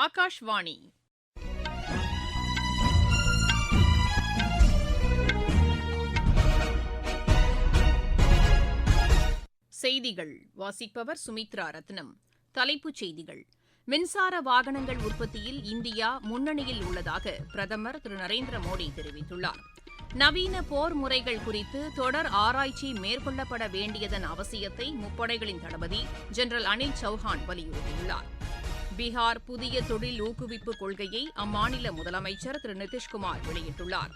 ஆகாஷ்வாணி. செய்திகள். வாசிப்பவர் சுமித்ரா ரத்னம். தலைப்புச் செய்திகள். மின்சார வாகனங்கள் உற்பத்தியில் இந்தியா முன்னணியில் உள்ளதாக பிரதமர் திரு. நரேந்திர மோடி தெரிவித்துள்ளார். நவீன போர் முறைகள் குறித்து தொடர் ஆராய்ச்சி மேற்கொள்ளப்பட வேண்டியதன் அவசியத்தை முப்படைகளின் தளபதி ஜெனரல் அனில் சௌஹான் வலியுறுத்தியுள்ளார். பீகார் புதிய தொழில் ஊக்குவிப்பு கொள்கையை அம்மாநில முதலமைச்சர் திரு நிதிஷ்குமார் வெளியிட்டுள்ளார்.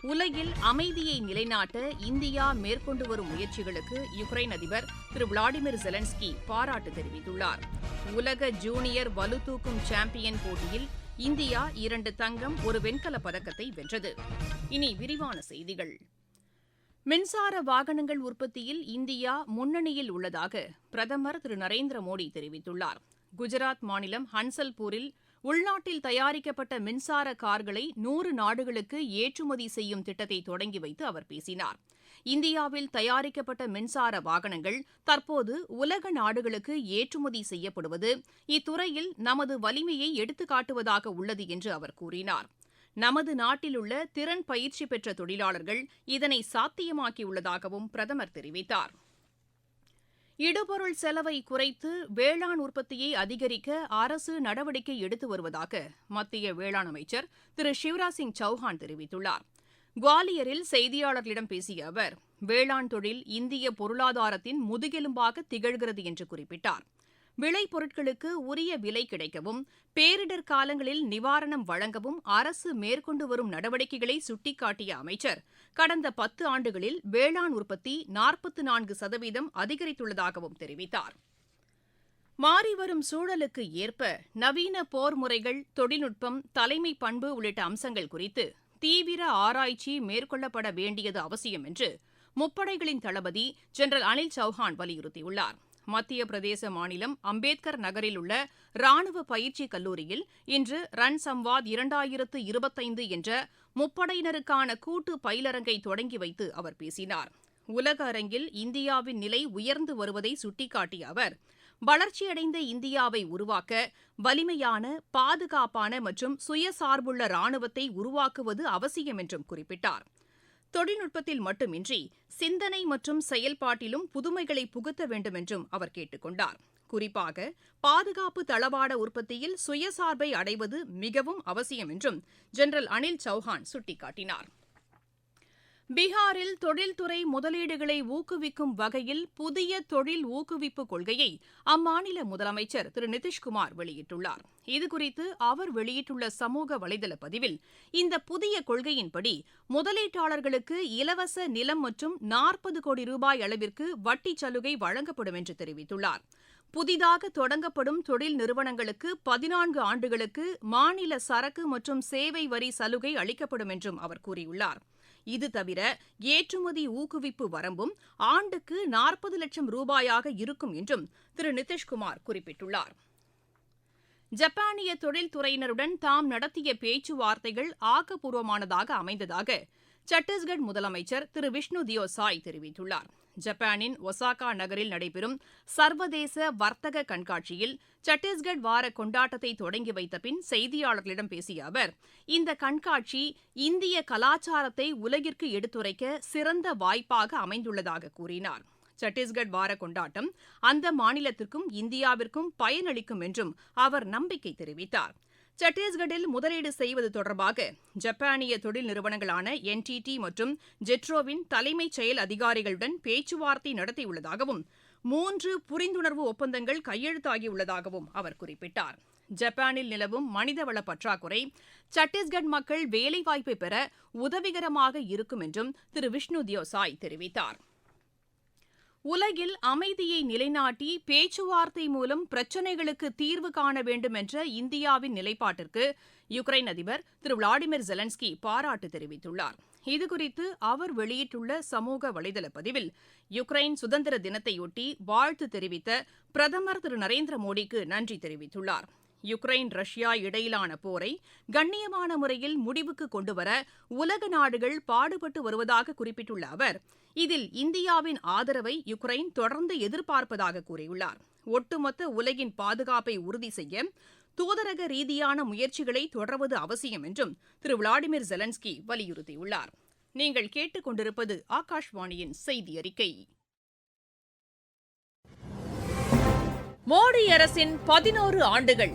உலகில் அமைதியை நிலைநாட்ட இந்தியா மேற்கொண்டு வரும் முயற்சிகளுக்கு யுக்ரைன் அதிபர் திரு விளாடிமிர் ஜெலன்ஸ்கி பாராட்டு தெரிவித்துள்ளார். உலக ஜூனியர் வலுதூக்கும் சாம்பியன் போட்டியில் இந்தியா இரண்டு தங்கம் ஒரு வெண்கலப் பதக்கத்தை வென்றது. இனி விரிவான செய்திகள். மின்சார வாகனங்கள் உற்பத்தியில் இந்தியா முன்னணியில் உள்ளதாக பிரதமர் திரு நரேந்திர மோடி தெரிவித்துள்ளார். குஜராத் மாநிலம் ஹன்சல்பூரில் உள்நாட்டில் தயாரிக்கப்பட்ட மின்சார கார்களை நூறு நாடுகளுக்கு ஏற்றுமதி செய்யும் திட்டத்தை தொடங்கி வைத்து அவர் பேசினார். இந்தியாவில் தயாரிக்கப்பட்ட மின்சார வாகனங்கள் தற்போது உலக நாடுகளுக்கு ஏற்றுமதி செய்யப்படுவது இத்துறையில் நமது வலிமையை எடுத்துக்காட்டுவதாக உள்ளது என்று அவர் கூறினார். நமது நாட்டிலுள்ள திறன் பயிற்சி பெற்ற தொழிலாளர்கள் இதனை சாத்தியமாக்கியுள்ளதாகவும் பிரதமர் தெரிவித்தார். இடுபொருள் செலவை குறைத்து வேளாண் உற்பத்தியை அதிகரிக்க அரசு நடவடிக்கை எடுத்து வருவதாக மத்திய வேளாண் அமைச்சர் திரு சிவராஜ் சிங் சௌஹான் தெரிவித்துள்ளார். குவாலியரில் செய்தியாளர்களிடம் பேசிய அவர் வேளாண் தொழில் இந்திய பொருளாதாரத்தின் முதுகெலும்பாக திகழ்கிறது என்று குறிப்பிட்டார். விளைபொருட்களுக்கு உரிய விலை கிடைக்கவும் பேரிடர் காலங்களில் நிவாரணம் வழங்கவும் அரசு மேற்கொண்டு வரும் நடவடிக்கைகளை சுட்டிக்காட்டிய அமைச்சர் கடந்த பத்து ஆண்டுகளில் வேளாண் உற்பத்தி நாற்பத்து நான்கு சதவீதம் அதிகரித்துள்ளதாகவும் தெரிவித்தார். மாறிவரும் சூழலுக்கு ஏற்ப நவீன போர் முறைகள் தொழில்நுட்பம் தலைமை பண்பு உள்ளிட்ட அம்சங்கள் குறித்து தீவிர ஆராய்ச்சி மேற்கொள்ளப்பட வேண்டியது அவசியம் என்று முப்படைகளின் தளபதி ஜெனரல் அனில் சௌஹான் வலியுறுத்தியுள்ளார். மத்திய பிரதேச மாநிலம் அம்பேத்கர் நகரில் உள்ள ராணுவ பயிற்சி கல்லூரியில் இன்று ரன் சம்வாத் இரண்டாயிரத்து இருபத்தைந்து என்ற முப்படையினருக்கான கூட்டு பயிலரங்கை தொடங்கி வைத்து அவர் பேசினார். உலக அரங்கில் இந்தியாவின் நிலை உயர்ந்து வருவதை சுட்டிக்காட்டிய அவர் வளர்ச்சியடைந்த இந்தியாவை உருவாக்க வலிமையான பாதுகாப்பான மற்றும் சுயசார்புள்ள ராணுவத்தை உருவாக்குவது அவசியம் என்றும் குறிப்பிட்டார். தொழில்நுட்பத்தில் மட்டுமின்றி சிந்தனை மற்றும் செயல்பாட்டிலும் புதுமைகளை புகுத்த வேண்டும் என்றும் அவர் கேட்டுக் கொண்டார் குறிப்பாக பாதுகாப்பு தளவாட உற்பத்தியில் சுயசார்பை அடைவது மிகவும் அவசியம் என்றும் ஜெனரல் அனில் சௌஹான் சுட்டிக்காட்டினார். பீகாரில் தொழில்துறை முதலீடுகளை ஊக்குவிக்கும் வகையில் புதிய தொழில் ஊக்குவிப்பு கொள்கையை அம்மாநில முதலமைச்சர் திரு நிதிஷ்குமார் வெளியிட்டுள்ளார். இதுகுறித்து அவர் வெளியிட்டுள்ள சமூக வலைதள பதிவில் இந்த புதிய கொள்கையின்படி முதலீட்டாளர்களுக்கு இலவச நிலம் மற்றும் நாற்பது கோடி ரூபாய் அளவிற்கு வட்டி சலுகை வழங்கப்படும் என்று தெரிவித்துள்ளார். புதிதாக தொடங்கப்படும் தொழில் நிறுவனங்களுக்கு பதினான்கு ஆண்டுகளுக்கு மாநில சரக்கு மற்றும் சேவை வரி சலுகை அளிக்கப்படும் என்றும் அவர் கூறியுள்ளார். இது தவிர ஏற்றுமதி ஊக்குவிப்பு வரம்பும் ஆண்டுக்கு நாற்பது லட்சம் ரூபாயாக இருக்கும் என்றும் திரு நிதிஷ்குமார் குறிப்பிட்டுள்ளார். ஜப்பானிய தொழில்துறையினருடன் தாம் நடத்திய பேச்சுவார்த்தைகள் ஆக்கப்பூர்வமானதாக அமைந்ததாக சத்தீஸ்கட் முதலமைச்சர் திரு விஷ்ணு தியோ சாய் தெரிவித்துள்ளார். ஜப்பானின் ஒசாகா நகரில் நடைபெறும் சர்வதேச வர்த்தக கண்காட்சியில் சத்தீஸ்கட் வார கொண்டாட்டத்தை தொடங்கி வைத்த பின் செய்தியாளர்களிடம் பேசிய அவர் இந்த கண்காட்சி இந்திய கலாச்சாரத்தை உலகிற்கு எடுத்துரைக்க சிறந்த வாய்ப்பாக அமைந்துள்ளதாக கூறினார். சத்தீஸ்கட் வார கொண்டாட்டம் அந்த மாநிலத்திற்கும் இந்தியாவிற்கும் பயனளிக்கும் என்றும் அவர் நம்பிக்கை தெரிவித்தார். சத்தீஸ்கட்டில் முதலீடு செய்வது தொடர்பாக ஜப்பானிய தொழில் நிறுவனங்களான என்டிடி மற்றும் ஜெட்ரோவின் தலைமைச் செயல் அதிகாரிகளுடன் பேச்சுவார்த்தை நடத்தியுள்ளதாகவும் மூன்று புரிந்துணர்வு ஒப்பந்தங்கள் கையெழுத்தாகியுள்ளதாகவும் அவர் குறிப்பிட்டார். ஜப்பானில் நிலவும் மனிதவள பற்றாக்குறை சத்தீஸ்கட் மக்கள் வேலைவாய்ப்பை பெற உதவிகரமாக இருக்கும் என்றும் திரு விஷ்ணு தியோசாய் தெரிவித்தார். உலகில் அமைதியை நிலைநாட்டி பேச்சுவார்த்தை மூலம் பிரச்சினைகளுக்கு தீர்வு காண வேண்டும் என்ற இந்தியாவின் நிலைப்பாட்டிற்கு யுக்ரைன் அதிபர் திரு விளாடிமிர் ஜெலன்ஸ்கி பாராட்டு தெரிவித்துள்ளார். இதுகுறித்து அவர் வெளியிட்டுள்ள சமூக வலைதள பதிவில் யுக்ரைன் சுதந்திர தினத்தையொட்டி வாழ்த்து தெரிவித்த பிரதமர் திரு நரேந்திர மோடிக்கு நன்றி தெரிவித்துள்ளார். யுக்ரைன் ரஷ்யா இடையிலான போரை கண்ணியமான முறையில் முடிவுக்கு கொண்டுவர உலக நாடுகள் பாடுபட்டு வருவதாக குறிப்பிட்டுள்ள அவர் இதில் இந்தியாவின் ஆதரவை யுக்ரைன் தொடர்ந்து எதிர்பார்ப்பதாக கூறியுள்ளார். ஒட்டுமொத்த உலகின் பாதுகாப்பை உறுதி செய்ய தூதரக ரீதியான முயற்சிகளை தொடர்வது அவசியம் என்றும் திரு விளாடிமிர் ஜெலன்ஸ்கி வலியுறுத்தியுள்ளார். நீங்கள் கேட்டுக்கொண்டிருப்பது ஆகாஷ்வாணியின் செய்தி அறிக்கை மோடி அரசின் பதினோரு ஆண்டுகள்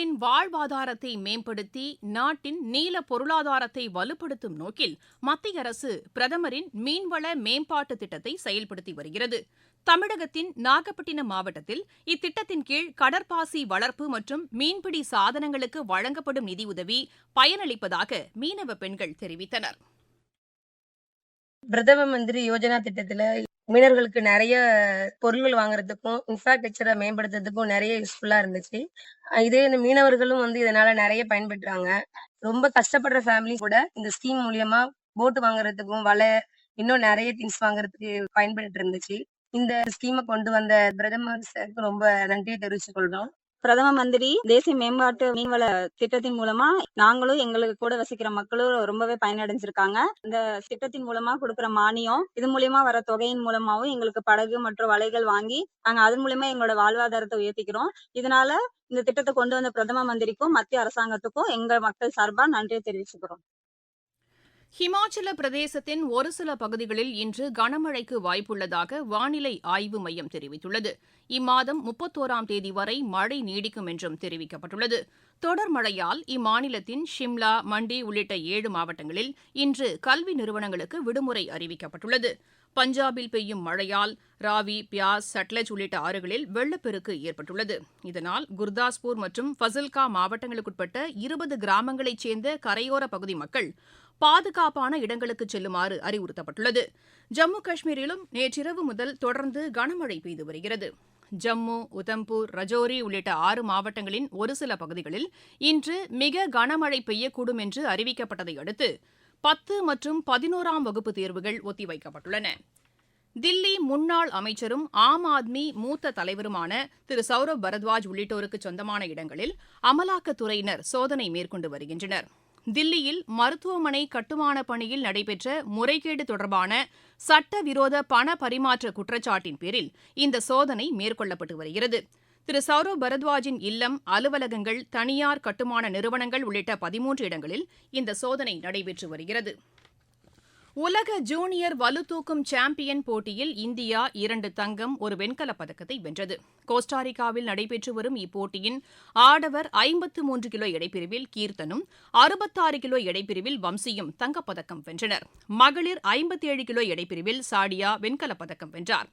மக்களின் வாழ்வாதாரத்தை மேம்படுத்தி நாட்டின் நீல பொருளாதாரத்தை வலுப்படுத்தும் நோக்கில் மத்திய அரசு பிரதமரின் மீன்வள மேம்பாட்டு திட்டத்தை செயல்படுத்தி வருகிறது. தமிழகத்தின் நாகப்பட்டினம் மாவட்டத்தில் இத்திட்டத்தின் கீழ் கடற்பாசி வளர்ப்பு மற்றும் மீன்பிடி சாதனங்களுக்கு வழங்கப்படும் நிதியுதவி பயனளிப்பதாக மீனவ பெண்கள் தெரிவித்தனர். பிரதம மந்திரி யோஜனா திட்டத்துல மீனவர்களுக்கு நிறைய பொருள்கள் வாங்குறதுக்கும் இன்ஃப்ராஸ்ட்ரக்சரை மேம்படுத்துறதுக்கும் நிறைய யூஸ்ஃபுல்லா இருந்துச்சு. இதே இந்த மீனவர்களும் வந்து இதனால நிறைய பயன்பெற்றாங்க. ரொம்ப கஷ்டப்படுற ஃபேமிலி கூட இந்த ஸ்கீம் மூலியமா போட்டு வாங்குறதுக்கும் வலை இன்னும் நிறைய திங்ஸ் வாங்குறதுக்கு பயன்பட்டு இருந்துச்சு இந்த ஸ்கீமை கொண்டு வந்த பிரதமர் சாருக்கு ரொம்ப நன்றியை தெரிவித்துக் கொள்றோம். பிரதம மந்திரி தேசிய மேம்பாட்டு மீன்வள திட்டத்தின் மூலமா நாங்களும் எங்களுக்கு கூட வசிக்கிற மக்களும் ரொம்பவே பயனடைஞ்சிருக்காங்க. இந்த திட்டத்தின் மூலமா கொடுக்கற மானியம் இது மூலியமா வர தொகையின் மூலமாவும் எங்களுக்கு படகு மற்றும் வலைகள் வாங்கி நாங்க அதன் மூலியமா எங்களோட வாழ்வாதாரத்தை உயர்த்திக்கிறோம். இதனால இந்த திட்டத்தை கொண்டு வந்த பிரதம மந்திரிக்கும் மத்திய அரசாங்கத்துக்கும் எங்க மக்கள் சார்பா நன்றியை தெரிவிச்சுக்கிறோம். ஹிமாச்சல பிரதேசத்தின் ஒரு சில பகுதிகளில் இன்று கனமழைக்கு வாய்ப்புள்ளதாக வானிலை ஆய்வு மையம் தெரிவித்துள்ளது. இம்மாதம் முப்பத்தோராம் தேதி வரை மழை நீடிக்கும் என்றும் தெரிவிக்கப்பட்டுள்ளது. தொடர் மழையால் இம்மாநிலத்தின் ஷிம்லா மண்டி உள்ளிட்ட ஏழு மாவட்டங்களில் இன்று கல்வி நிறுவனங்களுக்கு விடுமுறை அறிவிக்கப்பட்டுள்ளது. பஞ்சாபில் பெய்யும் மழையால் ராவி பியாஸ் சட்லஜ் உள்ளிட்ட ஆறுகளில் வெள்ளப்பெருக்கு ஏற்பட்டுள்ளது. இதனால் குர்தாஸ்பூர் மற்றும் ஃபசில்கா மாவட்டங்களுக்குட்பட்ட இருபது கிராமங்களைச் சேர்ந்த கரையோர பகுதி மக்கள் பாதுகாப்பான இடங்களுக்கு செல்லுமாறு அறிவுறுத்தப்பட்டுள்ளது. ஜம்மு காஷ்மீரிலும் நேற்றிரவு முதல் தொடர்ந்து கனமழை பெய்து வருகிறது. ஜம்மு உதம்பூர் ரஜோரி உள்ளிட்ட ஆறு மாவட்டங்களின் ஒரு சில பகுதிகளில் இன்று மிக கனமழை பெய்யக்கூடும் என்று அறிவிக்கப்பட்டதை அடுத்து பத்து மற்றும் பதினோராம் வகுப்பு தேர்வுகள் ஒத்திவைக்கப்பட்டுள்ளன. தில்லி முன்னாள் அமைச்சரும் ஆம் ஆத்மி மூத்த தலைவருமான திரு சௌரவ் பரத்வாஜ் உள்ளிட்டோருக்கு சொந்தமான இடங்களில் அமலாக்கத்துறையினர் சோதனை மேற்கொண்டு வருகின்றனர். தில்லியில் மருத்துவமனை கட்டுமான பணியில் நடைபெற்ற முறைகேடு தொடர்பான சட்டவிரோத பண பரிமாற்ற குற்றச்சாட்டின் பேரில் இந்த சோதனை மேற்கொள்ளப்பட்டு வருகிறது. திரு. சௌரவ் பரத்வாஜின் இல்லம் அலுவலகங்கள் தனியார் கட்டுமான நிறுவனங்கள் உள்ளிட்ட பதிமூன்று இடங்களில் இந்த சோதனை நடைபெற்று வருகிறது. உலக ஜூனியர் வலுதூக்கும் சாம்பியன் போட்டியில் இந்தியா இரண்டு தங்கம் ஒரு வெண்கலப் பதக்கத்தை வென்றது. கோஸ்டாரிக்காவில் நடைபெற்று வரும் இப்போட்டியின் ஆடவர் ஐம்பத்து மூன்று கிலோ எடைப்பிரிவில் கீர்த்தனும் அறுபத்தாறு கிலோ எடைப்பிரிவில் வம்சியும் தங்கப்பதக்கம் வென்றனர். மகளிர் ஐம்பத்தேழு கிலோ எடைப்பிரிவில் சாடியா வெண்கலப் பதக்கம் வென்றார்.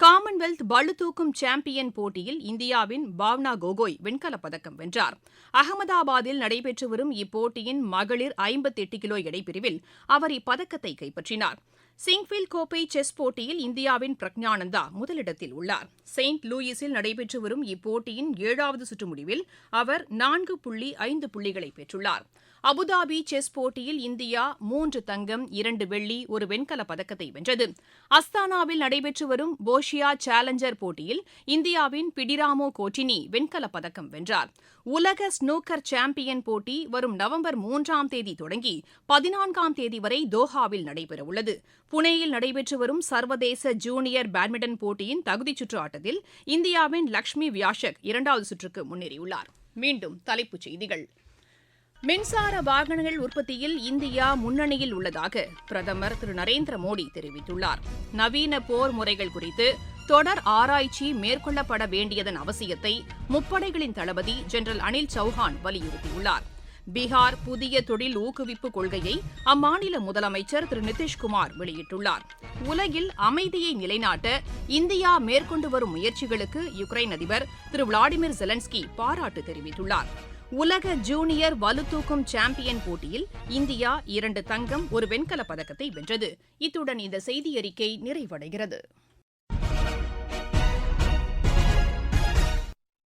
காமன்வெல்த் பளுதூக்கும் சாம்பியன் போட்டியில் இந்தியாவின் பாவ்னா கோகோய் வெண்கலப் பதக்கம் வென்றார். அகமதாபாத்தில் நடைபெற்று வரும் இப்போட்டியின் மகளிர் ஐம்பத்தெட்டு கிலோ எடைப்பிரிவில் அவர் இப்பதக்கத்தை கைப்பற்றினார். சிங்ஃபீல்ட் கோப்பை செஸ் போட்டியில் இந்தியாவின் பிரக்ஞானந்தா முதலிடத்தில் உள்ளார். செயின்ட் லூயிஸில் நடைபெற்று வரும் இப்போட்டியின் ஏழாவது சுற்று முடிவில் அவர் நான்கு புள்ளி ஐந்து புள்ளிகளை பெற்றுள்ளார். அபுதாபி செஸ் போட்டியில் இந்தியா மூன்று தங்கம் இரண்டு வெள்ளி ஒரு வெண்கலப் பதக்கத்தை வென்றது. அஸ்தானாவில் நடைபெற்று வரும் போஷியா சேலஞ்சர் போட்டியில் இந்தியாவின் பிடிராமோ கோட்டினி வெண்கலப் பதக்கம் வென்றார். உலக ஸ்னூக்கர் சாம்பியன் போட்டி வரும் நவம்பர் மூன்றாம் தேதி தொடங்கி பதினான்காம் தேதி வரை தோஹாவில் நடைபெறவுள்ளது. புனேயில் நடைபெற்று வரும் சர்வதேச ஜூனியர் பேட்மிண்டன் போட்டியின் தகுதிச் சுற்று ஆட்டத்தில் இந்தியாவின் லக்ஷ்மி வியாஷக் இரண்டாவது சுற்றுக்கு முன்னேறியுள்ளார். மீண்டும் தலைப்புச் செய்திகள். மின்சார வாகனங்கள் உற்பத்தியில் இந்தியா முன்னணியில் உள்ளதாக பிரதமர் திரு. நரேந்திர மோடி தெரிவித்துள்ளார். நவீன போர் முறைகள் குறித்து தொடர் ஆராய்ச்சி மேற்கொள்ளப்பட வேண்டியதன் அவசியத்தை முப்படைகளின் தளபதி ஜெனரல் அனில் சௌஹான் வலியுறுத்தியுள்ளார். பீகார் புதிய தொழில் ஊக்குவிப்பு கொள்கையை அம்மாநில முதலமைச்சர் திரு நிதிஷ்குமார் வெளியிட்டுள்ளார். உலகில் அமைதியை நிலைநாட்ட இந்தியா மேற்கொண்டு வரும் முயற்சிகளுக்கு யுக்ரைன் அதிபர் திரு விளாடிமிர் ஜெலன்ஸ்கி பாராட்டு தெரிவித்துள்ளார். உலக ஜூனியர் வலுதூக்கும் சாம்பியன் போட்டியில் இந்தியா இரண்டு தங்கம் ஒரு வெண்கலப் பதக்கத்தை வென்றது. இத்துடன் இந்த செய்தியறிக்கை நிறைவடைகிறது.